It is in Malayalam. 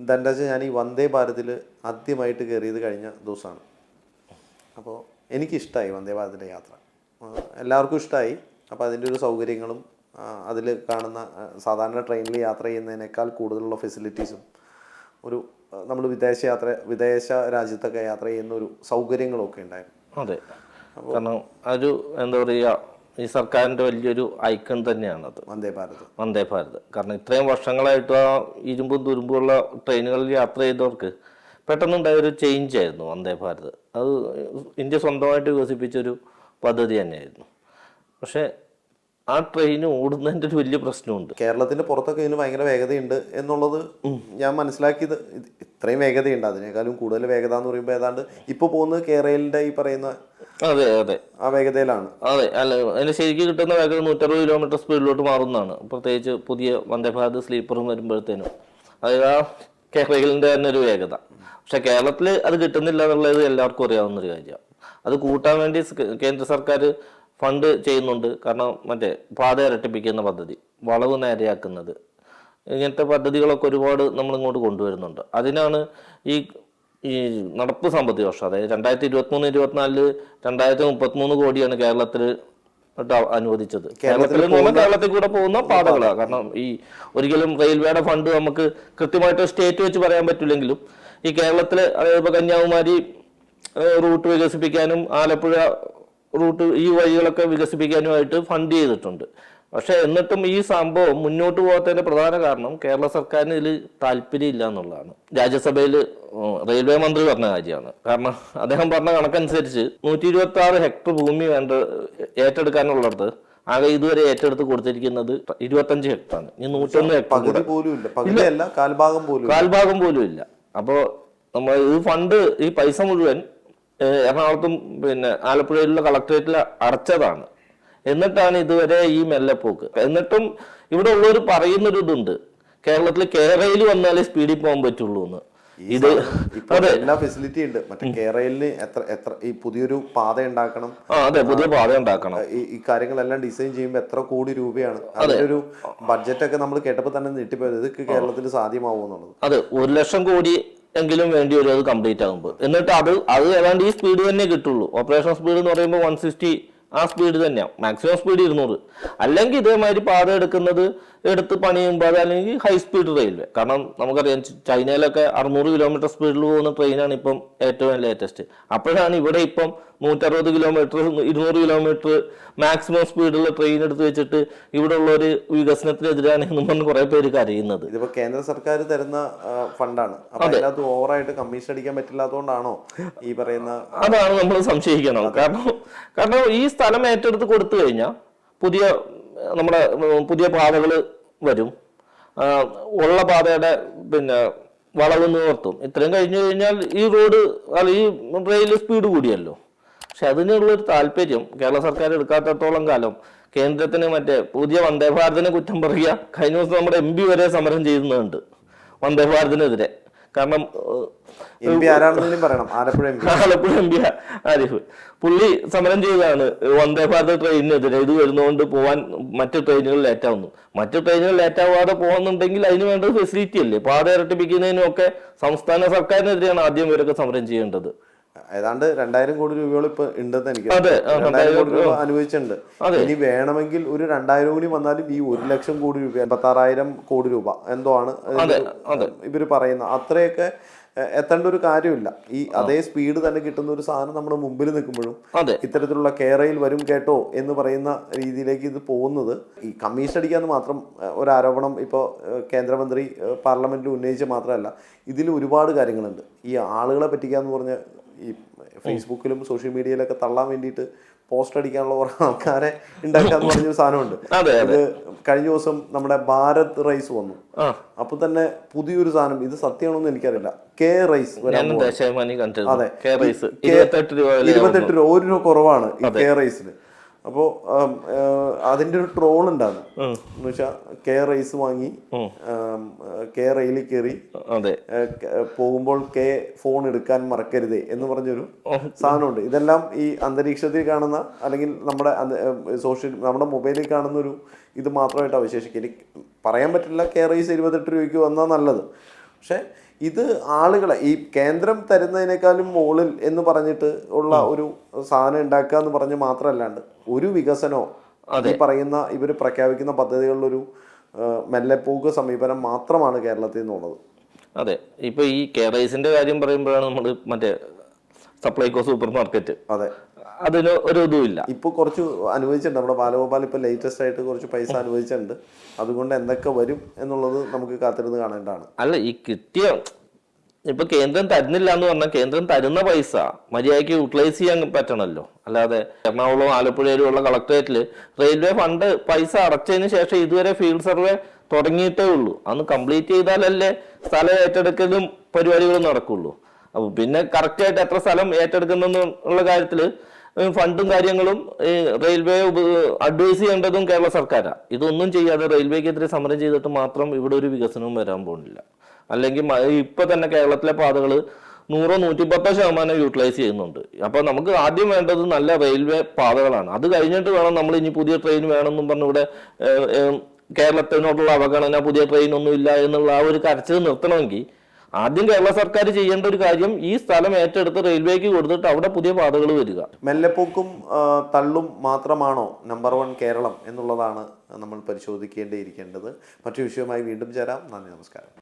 എന്താ വെച്ചാൽ ഞാൻ ഈ വന്ദേ ഭാരതിൽ ആദ്യമായിട്ട് കയറിയത് കഴിഞ്ഞ ദിവസമാണ്. അപ്പോൾ എനിക്കിഷ്ടമായി വന്ദേ ഭാരതിന്റെ യാത്ര. എല്ലാവർക്കും ഇഷ്ടമായി അപ്പോൾ അതിന്റെ ഒരു സൗകര്യങ്ങളും അതിൽ കാണുന്ന സാധാരണ ട്രെയിനിൽ യാത്ര ചെയ്യുന്നതിനേക്കാൾ കൂടുതലുള്ള ഫെസിലിറ്റീസും ഒരു നമ്മൾ വിദേശ യാത്ര വിദേശ രാജ്യത്തൊക്കെ യാത്ര ചെയ്യുന്ന ഒരു സൗകര്യങ്ങളൊക്കെ ഉണ്ടായിരുന്നു. അതെ. കാരണം ഒരു എന്താ പറയുക ഈ സർക്കാരിന്റെ വലിയൊരു ഐക്കൺ തന്നെയാണത്. വന്ദേ ഭാരത്. വന്ദേ ഭാരത്. കാരണം ഇത്രയും വർഷങ്ങളായിട്ട് ആ ഇരുമ്പും തുരുമ്പുള്ള ട്രെയിനുകളിൽ യാത്ര ചെയ്തവർക്ക് പെട്ടെന്നുണ്ടായൊരു ചേഞ്ച് ആയിരുന്നു വന്ദേ ഭാരത്. അത് ഇന്ത്യ സ്വന്തമായിട്ട് വികസിപ്പിച്ചൊരു പദ്ധതി തന്നെയായിരുന്നു. പക്ഷേ ആ ട്രെയിൻ ഓടുന്നതിന്റെ ഒരു വലിയ പ്രശ്നമുണ്ട്. കേരളത്തിന്റെ പുറത്തൊക്കെ ഇതിന് ഭയങ്കര വേഗതയുണ്ട് എന്നുള്ളത് ഞാൻ മനസ്സിലാക്കിയത് ഇത്രയും വേഗതയുണ്ട്. അതിനേക്കാളും കൂടുതൽ വേഗത എന്ന് പറയുമ്പോൾ ഏതാണ്ട് ഇപ്പോൾ പോകുന്നത് കേരളയിലെ ഈ പറയുന്ന അതെ അതെ. ആ വേഗതയിലാണ്. അതെ അല്ല അതിന് ശരിക്കും കിട്ടുന്ന വേഗത നൂറ്ററുപത് കിലോമീറ്റർ സ്പീഡിലോട്ട് മാറുന്നതാണ്. പ്രത്യേകിച്ച് പുതിയ വന്ദേഭാരത് സ്ലീപ്പറും വരുമ്പോഴത്തേനും. അതായത് ആ കേരളിന്റെ തന്നെ ഒരു വേഗത. പക്ഷെ കേരളത്തിൽ അത് കിട്ടുന്നില്ല എന്നുള്ളത് എല്ലാവർക്കും അറിയാവുന്ന ഒരു കാര്യമാണ് അത് കൂട്ടാൻ വേണ്ടി കേന്ദ്ര സർക്കാർ ഫണ്ട് ചെയ്യുന്നുണ്ട്. കാരണം മറ്റേ പാത ഇരട്ടിപ്പിക്കുന്ന പദ്ധതി വളവ് നേരെയാക്കുന്നത്. ഇങ്ങനത്തെ പദ്ധതികളൊക്കെ ഒരുപാട് നമ്മൾ ഇങ്ങോട്ട് കൊണ്ടുവരുന്നുണ്ട്. അതിനാണ് ഈ ഈ നടപ്പ് സാമ്പത്തിക വർഷം അതായത് രണ്ടായിരത്തി ഇരുപത്തി മൂന്ന് ഇരുപത്തിനാലിൽ രണ്ടായിരത്തി മുപ്പത്തി മൂന്ന് കോടിയാണ് കേരളത്തിൽ അനുവദിച്ചത് കേരളത്തിൽ പറഞ്ഞാൽ കേരളത്തിൽ കൂടെ പോകുന്ന പാതകളാണ് കാരണം ഈ ഒരിക്കലും റെയിൽവേയുടെ ഫണ്ട് നമുക്ക് കൃത്യമായിട്ട് സ്റ്റേറ്റ് വെച്ച് പറയാൻ പറ്റില്ലെങ്കിലും ഈ കേരളത്തിലെ അതായത് ഇപ്പൊ കന്യാകുമാരി റൂട്ട് വികസിപ്പിക്കാനും ആലപ്പുഴ റൂട്ട് ഈ വഴികളൊക്കെ വികസിപ്പിക്കാനുമായിട്ട് ഫണ്ട് ചെയ്തിട്ടുണ്ട്. പക്ഷെ എന്നിട്ടും ഈ സംഭവം മുന്നോട്ട് പോകാത്തതിന്റെ പ്രധാന കാരണം കേരള സർക്കാരിന് ഇതിൽ താല്പര്യമില്ല എന്നുള്ളതാണ്. രാജ്യസഭയിൽ റെയിൽവേ മന്ത്രി പറഞ്ഞ കാര്യമാണ്. കാരണം അദ്ദേഹം പറഞ്ഞ കണക്കനുസരിച്ച് നൂറ്റി ഇരുപത്തി ആറ് ഹെക്ടർ ഭൂമി വേണ്ട ഏറ്റെടുക്കാനുള്ളത് ആകെ ഇതുവരെ ഏറ്റെടുത്ത് കൊടുത്തിരിക്കുന്നത് ഇരുപത്തഞ്ച് ഹെക്ടറാണ്. ഇനി നൂറ്റൊന്ന് ഹെക്ടർ പോലും ഇല്ല. കാൽഭാഗം പോലും ഇല്ല. അപ്പോൾ നമ്മൾ ഈ ഫണ്ട് ഈ പൈസ മുഴുവൻ എറണാകുളത്തും പിന്നെ ആലപ്പുഴയിലുള്ള കളക്ടറേറ്റിൽ അടച്ചതാണ്. എന്നിട്ടാണ് ഇതുവരെ ഈ മെല്ലെപ്പോക്ക്. എന്നിട്ടും ഇവിടെ ഉള്ളവർ പറയുന്നൊരു ഇതുണ്ട് കേരളത്തിൽ കേരയിൽ വന്നാലേ സ്പീഡിൽ പോകാൻ പറ്റുള്ളൂ എന്ന്. ഇത് അതെ. എല്ലാ ഫെസിലിറ്റി ഉണ്ട്. മറ്റേ കേരളയിൽ എത്ര എത്ര ഈ പുതിയൊരു പാത ഉണ്ടാക്കണം. അതെ. പുതിയ പാത ഉണ്ടാക്കണം. ഈ കാര്യങ്ങളെല്ലാം ഡിസൈൻ ചെയ്യുമ്പോൾ എത്ര കോടി രൂപയാണ്? ഒരു ബഡ്ജറ്റ് ഒക്കെ നമ്മൾ കേട്ടപ്പോൾ തന്നെ നീട്ടിപ്പോയത്. ഇതൊക്കെ കേരളത്തിൽ സാധ്യമാവും എന്നുള്ളത്? അതെ. ഒരു ലക്ഷം കോടി എങ്കിലും വേണ്ടി വരും അത് കംപ്ലീറ്റ് ആകുമ്പോൾ എന്നിട്ട് അത് അത് ഏതാണ്ട് ഈ സ്പീഡ് തന്നെ കിട്ടുള്ളൂ. ഓപ്പറേഷൻ സ്പീഡ് എന്ന് പറയുമ്പോൾ വൺ സിക്സ്റ്റി ആ സ്പീഡ് തന്നെയാണ് മാക്സിമം സ്പീഡ് ഇരുന്നൂറ്. അല്ലെങ്കിൽ ഇതേമാതിരി പാത എടുക്കുന്നത് എടുത്ത് പണിയുമ്പോൾ അല്ലെങ്കിൽ ഹൈ സ്പീഡ് റെയിൽവേ കാരണം നമുക്കറിയാം ചൈനയിലൊക്കെ അറുന്നൂറ് കിലോമീറ്റർ സ്പീഡിൽ പോകുന്ന ട്രെയിനാണ് ഇപ്പം ഏറ്റവും ലേറ്റസ്റ്റ് അപ്പോഴാണ് ഇവിടെ ഇപ്പം നൂറ്ററുപത് കിലോമീറ്റർ ഇരുന്നൂറ് കിലോമീറ്റർ മാക്സിമം സ്പീഡുള്ള ട്രെയിൻ എടുത്ത് വെച്ചിട്ട് ഇവിടെ ഉള്ള ഒരു വികസനത്തിനെതിരാണ് എന്ന് പറഞ്ഞ് കുറെ പേര് കരയുന്നത്. ഇതിപ്പോ കേന്ദ്ര സർക്കാർ തരുന്ന ഫണ്ടാണ്. അതിനകത്ത് ഓവറായിട്ട് കമ്മീഷൻ അടിക്കാൻ പറ്റില്ലാത്തതുകൊണ്ടാണോ ഈ പറയുന്ന അതാണ് നമ്മൾ സംശയിക്കണം. കാരണം കാരണം ഈ സ്ഥലം ഏറ്റെടുത്ത് കൊടുത്തു കഴിഞ്ഞാൽ പുതിയ നമ്മുടെ പുതിയ പാതകൾ വരും. ഉള്ള പാതയുടെ പിന്നെ വളവ് നിവർത്തും. ഇത്രയും കഴിഞ്ഞു കഴിഞ്ഞാൽ ഈ റോഡ് അല്ല ഈ റെയിൽ സ്പീഡ് കൂടിയല്ലോ. പക്ഷെ അതിനുള്ളൊരു താല്പര്യം കേരള സർക്കാർ എടുക്കാത്തത്തോളം കാലം കേന്ദ്രത്തിന് മറ്റേ പുതിയ വന്ദേ ഭാരതിനെ കുറ്റം പറയുക കഴിഞ്ഞ ദിവസം നമ്മുടെ എം പി വരെ സമരം ചെയ്യുന്നുണ്ട് വന്ദേ ഭാരതിനെതിരെ. കാരണം ആലപ്പുഴ എം പി. ആരിഫ്. പുള്ളി സമരം ചെയ്തതാണ്. വന്ദേ ഭാരത് ട്രെയിനിനെതിരെ ഇത് വരുന്നതുകൊണ്ട് പോവാൻ മറ്റു ട്രെയിനുകൾ ലേറ്റാവുന്നു മറ്റ് മറ്റു ട്രെയിനുകൾ ലേറ്റാവാതെ പോകുന്നുണ്ടെങ്കിൽ അതിന് വേണ്ടത് ഫെസിലിറ്റി അല്ലേ? പാത ഇരട്ടിപ്പിക്കുന്നതിനും ഒക്കെ സംസ്ഥാന സർക്കാരിനെതിരെയാണ് ആദ്യം ഇവരൊക്കെ സമരം ചെയ്യേണ്ടത്. ഏതാണ്ട് രണ്ടായിരം കോടി രൂപയോളം ഇപ്പൊ ഉണ്ടെന്ന് എനിക്ക് രണ്ടായിരം കോടി രൂപ. അനുവദിച്ചിട്ടുണ്ട് ഇനി വേണമെങ്കിൽ ഒരു രണ്ടായിരം കൂടി വന്നാലും ഈ ഒരു ലക്ഷം കോടി രൂപ എൺപത്താറായിരം കോടി രൂപ എന്തോ ആണ് ഇവർ പറയുന്ന അത്രയൊക്കെ എത്തേണ്ട ഒരു കാര്യമില്ല. ഈ അതേ സ്പീഡ് തന്നെ കിട്ടുന്ന ഒരു സാധനം നമ്മുടെ മുമ്പിൽ നിൽക്കുമ്പോഴും ഇത്തരത്തിലുള്ള കേരയിൽ വരും കേട്ടോ എന്ന് പറയുന്ന രീതിയിലേക്ക് ഇത് പോകുന്നത്. ഈ കമ്മീഷൻ അടിക്കാന്ന് മാത്രം ഒരു ആരോപണം ഇപ്പോൾ കേന്ദ്രമന്ത്രി പാർലമെന്റിൽ ഉന്നയിച്ച മാത്രമല്ല ഇതിൽ ഒരുപാട് കാര്യങ്ങളുണ്ട്. ഈ ആളുകളെ പറ്റിക്കാന്ന് പറഞ്ഞ ഈ ഫേസ്ബുക്കിലും സോഷ്യൽ മീഡിയയിലൊക്കെ തള്ളാൻ വേണ്ടിയിട്ട് പോസ്റ്റ് അടിക്കാനുള്ള കുറേ ആൾക്കാരെ ഉണ്ടാക്കാന്ന് പറഞ്ഞൊരു സാധനമുണ്ട്. അതെ ഇത് കഴിഞ്ഞ ദിവസം നമ്മുടെ ഭാരത് റൈസ് വന്നു. അപ്പൊ തന്നെ പുതിയൊരു സാധനം ഇത് സത്യമാണോന്ന് എനിക്കറിയില്ല. കെ റൈസ് അതെ. ഇരുപത്തെട്ട് രൂപ ഒരു രൂപ കുറവാണ് ഈ കെ റൈസിന്. അപ്പോൾ അതിന്റെ ഒരു ട്രോൾ ഉണ്ടാകും എന്ന് വെച്ചാൽ കെ റൈസ് വാങ്ങി കെ റെയിലിൽ കയറി പോകുമ്പോൾ കെ ഫോൺ എടുക്കാൻ മറക്കരുതേ എന്ന് പറഞ്ഞൊരു സാധനമുണ്ട്. ഇതെല്ലാം ഈ അന്തരീക്ഷത്തിൽ കാണുന്ന അല്ലെങ്കിൽ നമ്മുടെ സോഷ്യൽ നമ്മുടെ മൊബൈലിൽ കാണുന്ന ഒരു ഇത് മാത്രമായിട്ട് അവശേഷിക്കും. പറയാൻ പറ്റില്ല കെ റൈസ് ഇരുപത്തെട്ട് രൂപയ്ക്ക് വന്നാൽ നല്ലത്. പക്ഷെ ഇത് ആളുകളെ ഈ കേന്ദ്രം തരുന്നതിനേക്കാളും മുകളിൽ എന്ന് പറഞ്ഞിട്ട് ഉള്ള ഒരു സാധനം ഉണ്ടാക്കുക എന്ന് പറഞ്ഞ് മാത്രമല്ലാണ്ട് ഒരു വികസനമോ ഈ പറയുന്ന ഇവർ പ്രഖ്യാപിക്കുന്ന പദ്ധതികളിലൊരു മെല്ലെപ്പോക്ക് സമീപനം മാത്രമാണ് കേരളത്തിൽ നിന്നുള്ളത് അതെ. ഇപ്പൊ ഈ കേരളൈസിന്റെ കാര്യം പറയുമ്പോഴാണ് നമ്മൾ മറ്റേ സപ്ലൈകോ സൂപ്പർ മാർക്കറ്റ് അതെ. അതിന് ഒരു ഇതുമില്ല. ഇപ്പൊ കുറച്ച് അനുവദിച്ചിട്ടുണ്ട്. നമ്മുടെ ബാലഗോപാൽ ഇപ്പൊ ലേറ്റസ്റ്റ് ആയിട്ട് കുറച്ച് പൈസ അനുവദിച്ചിട്ടുണ്ട്. അതുകൊണ്ട് എന്തൊക്കെ വരും എന്നുള്ളത് നമുക്ക് കാത്തിരുന്ന് കാണേണ്ടതാണ്. അല്ല ഈ കിട്ടിയ ഇപ്പൊ കേന്ദ്രം തരുന്നില്ല എന്ന് പറഞ്ഞാൽ കേന്ദ്രം തരുന്ന പൈസ മര്യാദയ്ക്ക് യൂട്ടിലൈസ് ചെയ്യാൻ പറ്റണല്ലോ. അല്ലാതെ എറണാകുളം ആലപ്പുഴയിലും ഉള്ള കളക്ടറേറ്റിൽ റെയിൽവേ ഫണ്ട് പൈസ അടച്ചതിന് ശേഷം ഇതുവരെ ഫീൽഡ് സർവേ തുടങ്ങിയിട്ടേ ഉള്ളൂ. അന്ന് കംപ്ലീറ്റ് ചെയ്താലല്ലേ സ്ഥലം ഏറ്റെടുക്കലും പരിപാടികളും നടക്കുള്ളൂ. അപ്പൊ പിന്നെ കറക്റ്റ് ആയിട്ട് എത്ര സ്ഥലം ഏറ്റെടുക്കുന്നുള്ള കാര്യത്തിൽ ഫണ്ടും കാര്യങ്ങളും റെയിൽവേ അഡ്വൈസ് ചെയ്യേണ്ടതും കേരള സർക്കാരാണ് ഇതൊന്നും ചെയ്യാതെ റെയിൽവേക്കെതിരെ സമരം ചെയ്തിട്ട് മാത്രം ഇവിടെ ഒരു വികസനവും വരാൻ പോകുന്നില്ല. അല്ലെങ്കിൽ ഇപ്പൊ തന്നെ കേരളത്തിലെ പാതകൾ നൂറോ നൂറ്റിപ്പത്തോ ശതമാനം യൂട്ടിലൈസ് ചെയ്യുന്നുണ്ട്. അപ്പൊ നമുക്ക് ആദ്യം വേണ്ടത് നല്ല റെയിൽവേ പാതകളാണ്. അത് കഴിഞ്ഞിട്ട് വേണം നമ്മൾ ഇനി പുതിയ ട്രെയിൻ വേണമെന്നും പറഞ്ഞ് ഇവിടെ കേരളത്തിനോടുള്ള അവഗണന പുതിയ ട്രെയിൻ ഒന്നും ഇല്ല എന്നുള്ള ആ ഒരു കരച്ചിൽ നിർത്തണമെങ്കിൽ ആദ്യം കേരള സർക്കാർ ചെയ്യേണ്ട ഒരു കാര്യം ഈ സ്ഥലം ഏറ്റെടുത്ത് റെയിൽവേക്ക് കൊടുത്തിട്ട് അവിടെ പുതിയ പാതകൾ വരിക. മെല്ലെപ്പോക്കും തള്ളും മാത്രമാണോ നമ്പർ വൺ കേരളം എന്നുള്ളതാണ് നമ്മൾ പരിശോധിക്കേണ്ടിയിരിക്കേണ്ടത്. മറ്റു വിഷയവുമായി വീണ്ടും ചേരാം. നന്ദി നമസ്കാരം.